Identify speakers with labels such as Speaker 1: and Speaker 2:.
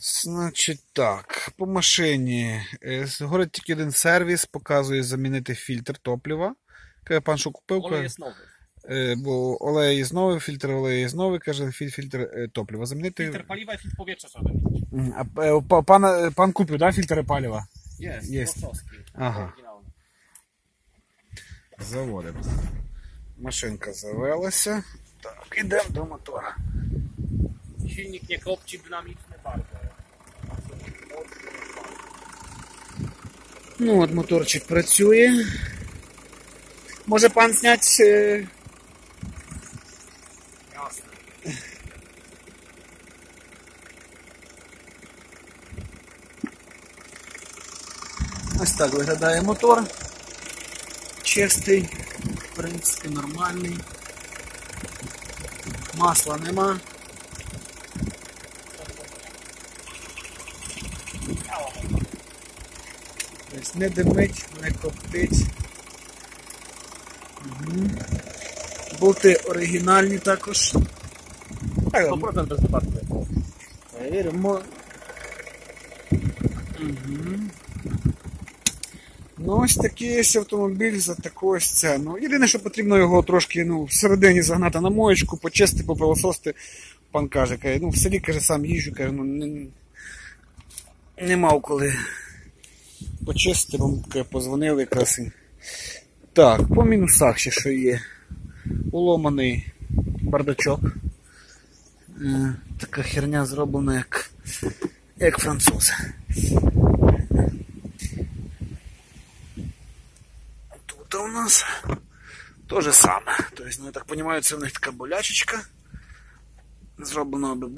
Speaker 1: Значить так, по машині. е, Говорить тільки один сервіс, показує замінити фільтр топлива. Каже, пан, що купив, каже,
Speaker 2: jest
Speaker 1: е, бо олей знову, фільтр олеї знову, каже, фільтр е, топлива. Замінити.
Speaker 2: Filtr paliwa i filtr powietrza trzeba wymienić.
Speaker 1: М, А е, пан, пан купив, да, палива?
Speaker 2: Jest,
Speaker 1: Jest.
Speaker 2: Wrocławski.
Speaker 1: Aha. Заводимо. Машинка завелася. Так, ідемо до мотора.
Speaker 2: Nie kopci, dynamiczny bardzo.
Speaker 1: Ну от моторчик працює. Може пан зняти. е. Ось так виглядає мотор. Чистий, в принципі, нормальний. Масла нема. Тобто не димить, не коптить. Угу. Болти оригінальні також.
Speaker 2: 100% bez wypadku.
Speaker 1: Перевіримо. Угу. Ну, ось такий ось автомобіль за таку ось ціну. Єдине, що потрібно його трошки ну, всередині загнати на моєчку, почистити, попилососити. Пан каже, каже, ну в селі каже, сам їжджу, каже, ну не, нема коли каже, позвонили якраз. і- Так, по мінусах ще що є. Уломаний бардачок. Е, така херня зроблена як, як французи. Тут у нас то же саме. Тобто, ну, я так розумію, це в них така болячечка. Зроблена аби була.